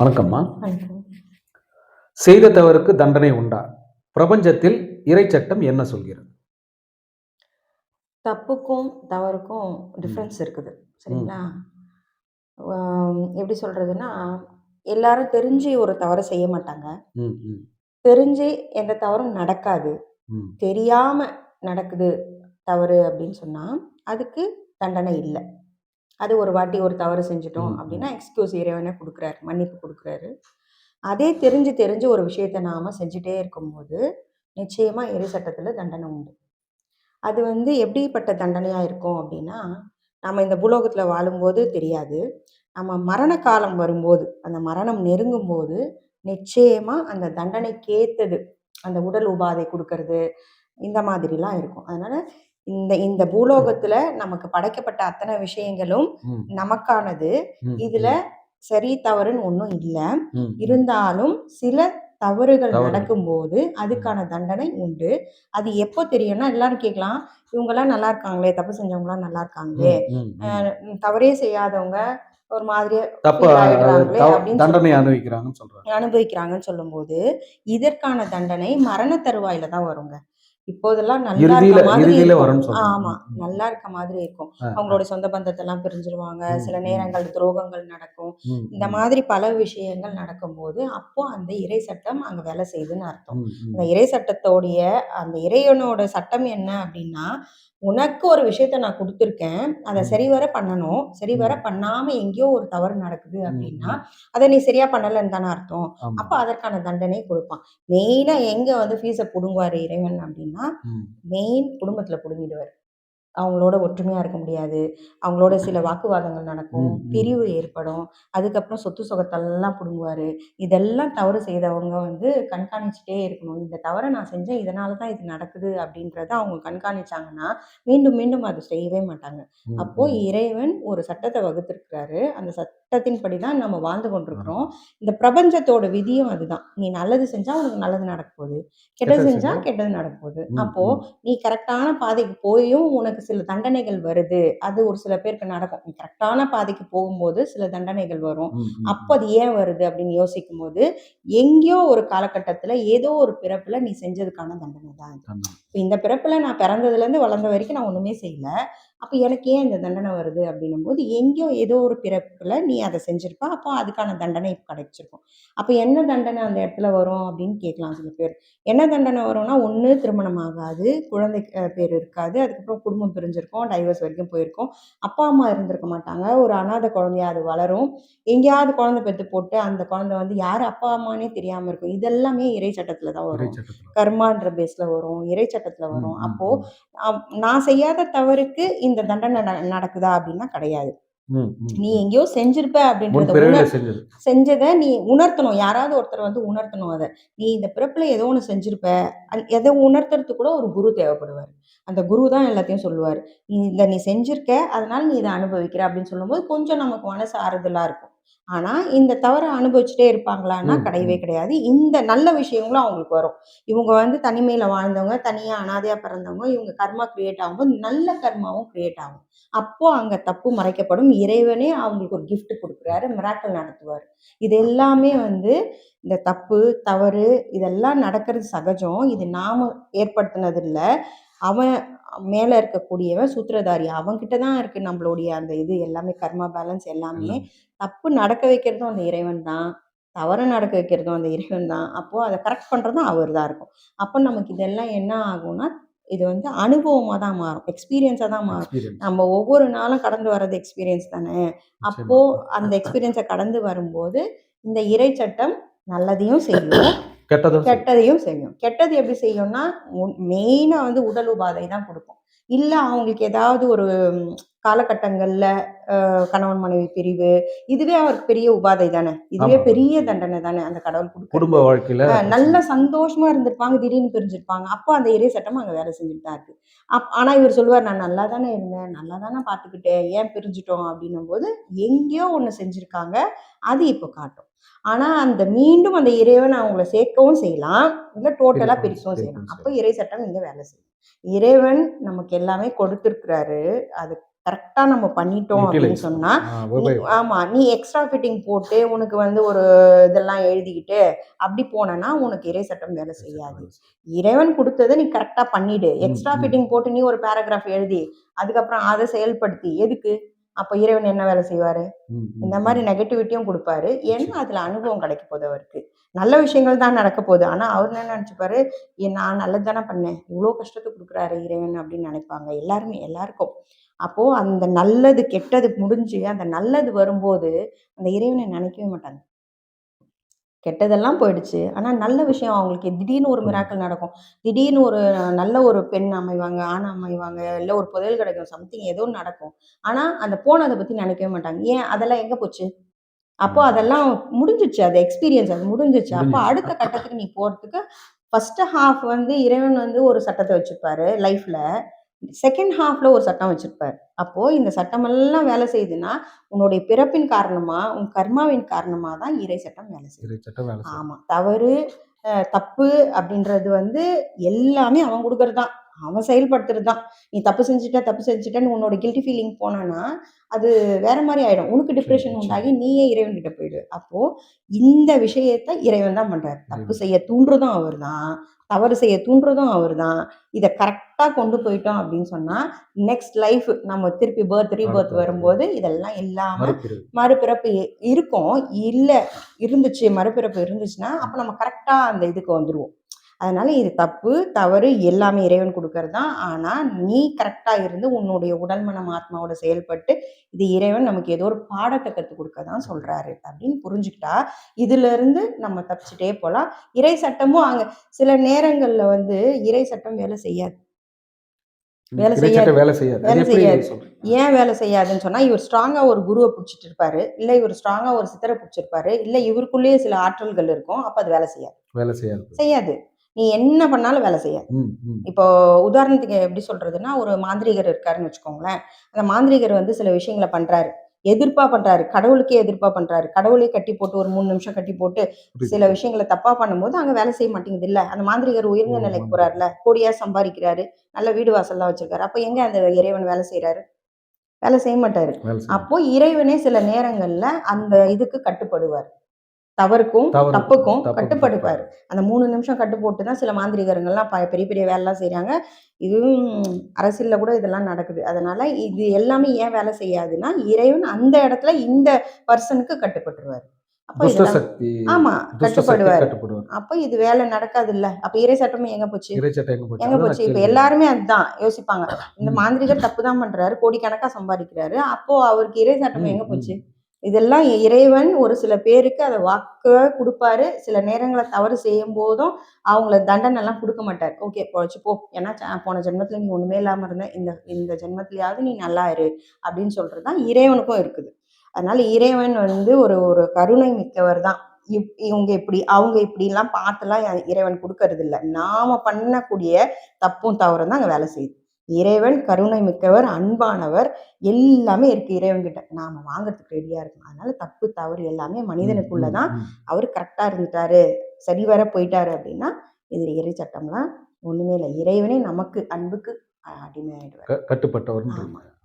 வணக்கம்மா. வணக்கம். செய்த தவறுக்கு தண்டனை உண்டா? பிரபஞ்சத்தில் இறைச்சட்டம் என்ன சொல்கிறது? தப்புக்கும் தவறுக்கும் டிஃப்ரென்ஸ் இருக்குது. சரிங்களா? எப்படி சொல்றதுன்னா எல்லாரும் தெரிஞ்சு ஒரு தவறை செய்ய மாட்டாங்க. தெரிஞ்சு எந்த தவறும் நடக்காது. தெரியாம நடக்குது தவறு அப்படின்னு சொன்னா அதுக்கு தண்டனை இல்லை. அது ஒரு வாட்டி ஒரு தவறு செஞ்சுட்டோம். அப்படின்னா எக்ஸ்கியூஸ் இறைவனே கொடுக்குறாரு மன்னிப்பு கொடுக்குறாரு. அதே தெரிஞ்சு தெரிஞ்சு ஒரு விஷயத்தை நாம செஞ்சுட்டே இருக்கும்போது நிச்சயமா இறை சட்டத்துல தண்டனை உண்டு. அது வந்து எப்படிப்பட்ட தண்டனையா இருக்கும் அப்படின்னா நம்ம இந்த பூலோகத்துல வாழும்போது தெரியாது. நம்ம மரண காலம் வரும்போது அந்த மரணம் நெருங்கும் போது நிச்சயமா அந்த தண்டனைக்கேத்தது அந்த உடல் உபாதை கொடுக்கறது இந்த மாதிரிலாம் இருக்கும். அதனால இந்த இந்த பூலோகத்துல நமக்கு படைக்கப்பட்ட அத்தனை விஷயங்களும் நமக்கானது. இதுல சரி தவறுன்னு ஒன்றும் இல்லை. இருந்தாலும் சில தவறுகள் தவறு. நடக்கும்போது அதுக்கான தண்டனை உண்டு. அது எப்போ தெரியும்னா எல்லாரும் கேட்கலாம். இவங்கெல்லாம் நல்லா இருக்காங்களே தப்பு செஞ்சவங்களாம் நல்லா இருக்காங்களே. தவறே செய்யாதவங்க ஒரு மாதிரியா அனுபவிக்கிறாங்கன்னு சொல்லும்போது இதற்கான தண்டனை மரண தருவாயில தான் வருங்க. இப்போதெல்லாம் நல்லா இருக்க மாதிரி ஆமா நல்லா இருக்க மாதிரி இருக்கும். அவங்களோட சொந்த பந்தத்தை எல்லாம் பிரிஞ்சிருவாங்க சில. நேரங்கள் துரோகங்கள் நடக்கும். இந்த மாதிரி பல விஷயங்கள் நடக்கும்போது அப்போ அந்த இறை சட்டம் அங்க வேலை செய்யுதுன்னு அர்த்தம். அந்த இறை சட்டத்தோடைய அந்த இறைவனோட சட்டம் என்ன அப்படின்னா உனக்கு ஒரு விஷயத்த நான் கொடுத்துருக்கேன். அதை. சரிவர பண்ணணும். சரிவர. பண்ணாம எங்கேயோ ஒரு தவறு நடக்குது அப்படின்னா. அதை நீ சரியா பண்ணலன்னு தானே அர்த்தம். அப்ப அதற்கான தண்டனை கொடுப்பான். மெயினா எங்க வந்து ஃபீஸை புடுங்குவாரு இறைவன் அப்படின்னா மெயின் குடும்பத்துல புடுங்கிடுவார். அவங்களோட ஒற்றுமையா இருக்க முடியாது. அவங்களோட சில வாக்குவாதங்கள் நடக்கும். பிரிவு ஏற்படும். அதுக்கப்புறம் சொத்து சுகத்தெல்லாம் புடுங்குவாரு. இதெல்லாம் தவறு செய்தவங்க வந்து கண்காணிச்சுட்டே இருக்கணும். இந்த தவறை நான் செஞ்சேன். இதனால தான் இது நடக்குது அப்படின்றத அவங்க கண்காணிச்சாங்கன்னா மீண்டும் மீண்டும் அது செய்யவே மாட்டாங்க. அப்போ. இறைவன் ஒரு சட்டத்தை வகுத்திருக்கிறாரு. அந்த சட்டத்தின்படி தான் நம்ம வாழ்ந்து கொண்டிருக்கிறோம். இந்த பிரபஞ்சத்தோட விதியும் அதுதான். நீ நல்லது செஞ்சா உனக்கு நல்லது நடக்க போகுது. கெட்டது செஞ்சா கெட்டது நடக்க போகுது. அப்போ. நீ கரெக்டான பாதைக்கு போயும் உனக்கு சில தண்டனைகள் வருது. அது ஒரு சில பேருக்கு நடக்கும். நீ கரெக்டான பாதைக்கு போகும்போது சில தண்டனைகள் வரும். அப்போ அது ஏன் வருது அப்படின்னு யோசிக்கும் போது எங்கேயோ ஒரு காலகட்டத்துல ஏதோ ஒரு பிறப்புல நீ செஞ்சதுக்கான தண்டனை தான் இது. இந்த பிறப்புல நான் பிறந்ததுல இருந்து வளர்ந்த வரைக்கும் நான் ஒண்ணுமே செய்யல. அப்ப எனக்கு ஏன் இந்த தண்டனை வருது அப்படின்னும் போது எங்கேயோ ஏதோ ஒரு பிறப்புல நீ அதை செஞ்சிருப்ப அப்போ அதுக்கான தண்டனை கிடைச்சிருக்கும். அப்ப என்ன தண்டனை அந்த இடத்துல வரும் அப்படின்னு கேட்கலாம் சில பேர். என்ன தண்டனை வரும்னா ஒண்ணு திருமணம் ஆகாது குழந்தை பேர் இருக்காது அதுக்கப்புறம் குடும்பம் பிரிஞ்சிருக்கும் டைவர்ஸ் வரைக்கும் போயிருக்கும். அப்பா அம்மா இருந்திருக்க மாட்டாங்க. ஒரு அனாதை குழந்தையா அது வளரும். எங்கேயாவது குழந்தை பெத்து போட்டு அந்த குழந்தை வந்து யார் அப்பா அம்மானே தெரியாம இருக்கும். இதெல்லாமே இறை சட்டத்துல தான் வரும். கர்மான்ற பேஸ்ல வரும். இறை சட்டத்துல வரும். ம், அப்போ ம். அம், நான் செய்யாத தவறுக்கு இந்த தண்டனை நட- நடக்குதா அப்படின்னா கிடையாது. நீ. எங்கேயோ செஞ்சிருப்ப அப்படின்றத செஞ்சது. நீ உணர்த்தணும். யாராவது ஒருத்தர் வந்து உணர்த்தணும் அதை. நீ இந்த பிறப்புல ஏதோ ஒன்று செஞ்சிருப்ப. எதை உணர்த்துறதுக்கு கூட ஒரு குரு தேவைப்படுவார். அந்த குரு தான் எல்லாத்தையும் சொல்லுவார். நீ இதை நீ செஞ்சிருக்க. அதனால நீ இதை அனுபவிக்கிற. அப்படின்னு சொல்லும்போது கொஞ்சம் நமக்கு மனசு ஆறுதலா இருக்கும். ஆனா இந்த தவறை அனுபவிச்சுட்டே இருப்பாங்களான்னா கிடையவே. கிடையாது. இந்த நல்ல விஷயங்களும் அவங்களுக்கு வரும். இவங்க வந்து தனிமையில வாழ்ந்தவங்க தனியா அனாதையா பிறந்தவங்க இவங்க கர்மா கிரியேட் ஆகும்போது நல்ல கர்மாவும் கிரியேட் ஆகும். அப்போ அங்க தப்பு மறைக்கப்படும். இறைவனே அவங்களுக்கு ஒரு gift கொடுக்குறாரு மிராக்கள் நடத்துவார். இது எல்லாமே வந்து இந்த தப்பு தவறு இதெல்லாம் நடக்கிறது சகஜம். இது நாம ஏற்படுத்தினது இல்ல அவன் மேல இருக்கக்கூடியவன் சூத்திரதாரி. அவன்கிட்ட தான் இருக்கு நம்மளுடைய அந்த இது எல்லாமே கர்மா பேலன்ஸ் எல்லாமே. தப்பு நடக்க வைக்கிறதும் அந்த இறைவன் தான். தவறு நடக்க வைக்கிறதும் அந்த இறைவன் தான். அப்போ அதை கரெக்ட் பண்றதும் அவர் தான் இருக்கும். அப்போ நமக்கு இதெல்லாம் என்ன ஆகும்னா இது வந்து அனுபவமா தான் மாறும். எக்ஸ்பீரியன்ஸா தான் மாறும். நம்ம ஒவ்வொரு நாளும் கடந்து வர்றது எக்ஸ்பீரியன்ஸ் தானே? அப்போ நிச்சயமா. அந்த எக்ஸ்பீரியன்ஸை கடந்து வரும்போது இந்த இறை சட்டம் நல்லதையும் செய்யும். கெட்டதும். கெட்டதையும் செய்யும். கெட்டது எப்படி செய்யும்னா மெயினா வந்து உடல் உபாதை தான் கொடுக்கும். இல்ல அவங்களுக்கு ஏதாவது ஒரு காலகட்டங்கள்ல கணவன் மனைவி பிரிவு இதுவே அவருக்கு பெரிய உபாதை தானே. இதுவே. பெரிய தண்டனை தானே அந்த கடவுள் கொடுக்குறது. குடும்ப வாழ்க்கையில நல்ல சந்தோஷமா இருந்திருப்பாங்க திடீர்னு பிரிஞ்சிருப்பாங்க. அப்போ அந்த இறை சட்டம் அங்க வேலை செஞ்சுட்டு தான் இருக்கு. அப் ஆனா இவர் சொல்லுவார் நான் நல்லா தானே இருந்தேன் நல்லா தானே பார்த்துக்கிட்டேன் ஏன் பிரிஞ்சிட்டோம்? அப்படின்னும் போது எங்கேயோ ஒண்ணு செஞ்சிருக்காங்க அது இப்போ காட்டும். ஆனா அந்த மீண்டும் அந்த இறைவன் அவங்கள சேர்க்கவும் செய்யலாம். இல்ல டோட்டலா பிரிக்கவும் செய்யலாம். அப்போ இறை சட்டம் இங்க வேலை செய்யும். இறைவன் நமக்கு எல்லாமே கொடுத்திருக்கிறாரு. அது கரெக்டா நம்ம பண்ணிட்டோம் அப்படின்னு. சொன்னா. ஆமா நீ எக்ஸ்ட்ரா ஃபிட்டிங் போட்டு உனக்கு வந்து ஒரு இதெல்லாம் எழுதிக்கிட்டு அப்படி போனனா உனக்கு இறை சட்டம் வேலை செய்யாது. இறைவன் கொடுத்ததை நீ கரெக்டா பண்ணிடு. எக்ஸ்ட்ரா. ஃபிட்டிங் போட்டு நீ ஒரு பேராகிராஃப் எழுதி அதுக்கப்புறம் அதை செயல்படுத்தி. எதுக்கு? அப்ப இறைவன் என்ன வேலை செய்வாரு? இந்த மாதிரி நெகட்டிவிட்டியும் கொடுப்பாரு. ஏன்னா அதுல அனுபவம் கிடைக்க போகுது அவருக்கு. நல்ல விஷயங்கள் தான் நடக்க போகுது. ஆனா அவர் என்ன நினைச்சுப்பாரு? "ஏ, நான் நல்லது தானே பண்ணேன். இவ்வளோ கஷ்டத்தை கொடுக்குறாரு இறைவன் அப்படின்னு நினைப்பாங்க எல்லாருமே எல்லாருக்கும். அப்போ அந்த நல்லது கெட்டது முடிஞ்சு அந்த நல்லது வரும்போது அந்த இறைவனை நினைக்கவே மாட்டாங்க. கெட்டதெல்லாம் போயிடுச்சு. ஆனா நல்ல விஷயம் அவங்களுக்கு. திடீர்னு ஒரு மிராக்கள் நடக்கும். திடீர்னு ஒரு நல்ல ஒரு பெண் அமைவாங்க ஆண் அமைவாங்க இல்லை ஒரு புதையல் கிடைக்கும் சம்திங் ஏதோ நடக்கும். ஆனா அந்த போனதை பத்தி நினைக்கவே மாட்டாங்க. ஏன்? அதெல்லாம் எங்க போச்சு? அப்போ அதெல்லாம் முடிஞ்சிச்சு. அது எக்ஸ்பீரியன்ஸ் அது முடிஞ்சிச்சு. அப்போ. அடுத்த கட்டத்துக்கு நீ போறதுக்கு ஃபர்ஸ்ட் ஹாஃப் வந்து இறைவன் வந்து ஒரு சட்டத்தை வச்சிருப்பாரு லைஃப்ல செகண்ட் ஹாஃப்ல ஒரு சட்டம் வச்சிருப்பாரு. அப்போ இந்த சட்டமெல்லாம் வேலை செய்யுதுன்னா உன்னுடைய பிறப்பின் காரணமா உன் கர்மாவின் காரணமா தான் இறை சட்டம் வேலை செய்யுது. ஆமா. தவறு தப்பு அப்படின்றது வந்து எல்லாமே அவன் கொடுக்கறது தான் அவன் செயல்படுத்துறது தான் நீ தப்பு செஞ்சுட்ட தப்பு செஞ்சுட்டேன்னு உன்னோட கில்ட்டி ஃபீலிங் போனானா அது வேற மாதிரி ஆயிடும். உனக்கு டிப்ரெஷன். உண்டாகி நீயே இறைவன் கிட்ட போயிடு. அப்போ இந்த விஷயத்தை இறைவன் தான் பண்றாரு. தப்பு. செய்ய தூண்டுறதும் அவர் தான் தவறு செய்ய தூண்டுறதும் அவர் தான் இதை கரெக்டா கொண்டு போயிட்டோம் அப்படின்னு சொன்னா நெக்ஸ்ட் லைஃப் நம்ம திருப்பி பர்த் ரீபர்த் வரும்போது இதெல்லாம் இல்லாம. மறுபிறப்பு இருக்கும். இல்ல இருந்துச்சு மறுபிறப்பு இருந்துச்சுன்னா அப்ப நம்ம கரெக்டா அந்த இதுக்கு வந்துருவோம். அதனால இது தப்பு தவறு எல்லாமே இறைவன் கொடுக்கறது தான். ஆனா நீ கரெக்டா இருந்து உன்னுடைய உடல் மனம் ஆத்மாவோட செயல்பட்டு இது இறைவன் நமக்கு ஏதோ ஒரு பாடத்தை கற்றுக் கொடுக்க தான் சொல்றாரு அப்படின்னு புரிஞ்சுக்கிட்டா இதுல இருந்து நம்ம தப்பிச்சுட்டே போலாம். இறை சட்டமும் அங்க சில நேரங்கள்ல வந்து இறை சட்டம் வேலை செய்யாது. வேலை செய்யாது. வேலை செய்யாது. வேலை செய்யாது. ஏன் வேலை செய்யாதுன்னு சொன்னா இவர் ஸ்ட்ராங்கா ஒரு குருவை பிடிச்சிட்டு இருப்பாரு. இல்ல இவர் ஸ்ட்ராங்கா ஒரு சித்தரை பிடிச்சிருப்பாரு. இல்ல இவருக்குள்ளேயே சில ஆற்றல்கள் இருக்கும். அப்ப அது வேலை செய்யாது. வேலை செய்யாது. செய்யாது. நீ என்ன பண்ணாலும் வேலை ம். இப்போ உதாரணத்துக்கு எப்படி சொல்றதுன்னா ஒரு மாந்திரிகர் இருக்காருன்னு வச்சுக்கோங்களேன். அந்த மாந்திரிகர் வந்து சில விஷயங்களை பண்றாரு. எதிர்ப்பா பண்றாரு. கடவுளுக்கே எதிர்ப்பா பண்றாரு. கடவுளே கட்டி போட்டு ஒரு மூணு நிமிஷம் கட்டி போட்டு. சில விஷயங்களை தப்பா பண்ணும்போது அங்க வேலை செய்ய மாட்டேங்குது இல்ல அந்த மாந்திரிகர் உயர்ந்த நிலைக்கு. போறாருல கோடியா சம்பாதிக்கிறாரு. நல்ல வீடு வாசல்லாம் வச்சிருக்காரு. அப்ப எங்க அந்த இறைவன் வேலை செய்யறாரு வேலை செய்ய மாட்டாரு. அப்போ இறைவனே சில நேரங்கள்ல அந்த இதுக்கு கட்டுப்படுவார். தவறுக்கும் தப்புக்கும் கட்டுப்படுவார் அந்த மூணு நிமிஷம் கட்டுப்போட்டு தான் சில மாந்திரிகர்கள்லாம் பெரிய பெரிய வேலைலாம் செய்றாங்க. இதுவும் அரசியல்ல கூட இதெல்லாம் நடக்குது. அதனால இது எல்லாமே ஏன் வேலை செய்யாதுன்னா இறைவன் அந்த இடத்துல இந்த பர்சனுக்கு கட்டுப்பட்டுருவார். ஆமா கட்டுப்படுவார். அப்போ இது வேலை நடக்காது இல்ல அப்ப இறை எங்க போச்சு? சட்டம் எங்க போச்சு? எங்க அதான் போச்சு? இப்ப. எல்லாருமே அதுதான் யோசிப்பாங்க. இந்த. மாந்திரிகர் தப்பு தான் பண்றாரு கோடிக்கணக்கா சம்பாதிக்கிறாரு. அப்போ அவருக்கு இறை சட்டம் எங்க. போச்சு? இதெல்லாம் இறைவன் ஒரு சில பேருக்கு அதை வாக்க கொடுப்பாரு. சில நேரங்களை தவறு செய்யும் போதும் அவங்கள தண்டனை எல்லாம் கொடுக்க மாட்டார். ஓகே பொழைச்சி போ. ஏன்னா போன ஜென்மத்துல நீ ஒண்ணுமே இல்லாம இருந்த இந்த இந்த ஜென்மத்திலயாவது நீ நல்லா இரு அப்படின்னு சொல்றதுதான் இறைவனுக்கும் இருக்குது. அதனால இறைவன் வந்து ஒரு ஒரு கருணை மிக்கவர் தான். இப்- இவங்க இப்படி அவங்க இப்படிலாம் பார்த்துலாம் யா- இறைவன் கொடுக்கறது இல்லை நாம பண்ணக்கூடிய தப்பும் தவறும் தான் அங்க வேலை செய்யுது. இறைவன் கருணை மிக்கவர் அன்பானவர் எல்லாமே இருக்கு இறைவன் கிட்ட நாம வாங்குறதுக்கு ரெடியா இருக்கணும். அதனால தப்பு தவறு எல்லாமே மனிதனுக்குள்ளதான். அவர் கரெக்டா இருந்துட்டாரு. சரி வர போயிட்டாரு அப்படின்னா இது இறை சட்டம்லாம் ஒண்ணுமே இல்லை. இறைவனே நமக்கு அன்புக்கு அடிமையாயிடுவார். க- கட்டுப்பட்டவர்ன்றீங்க. ஆமா.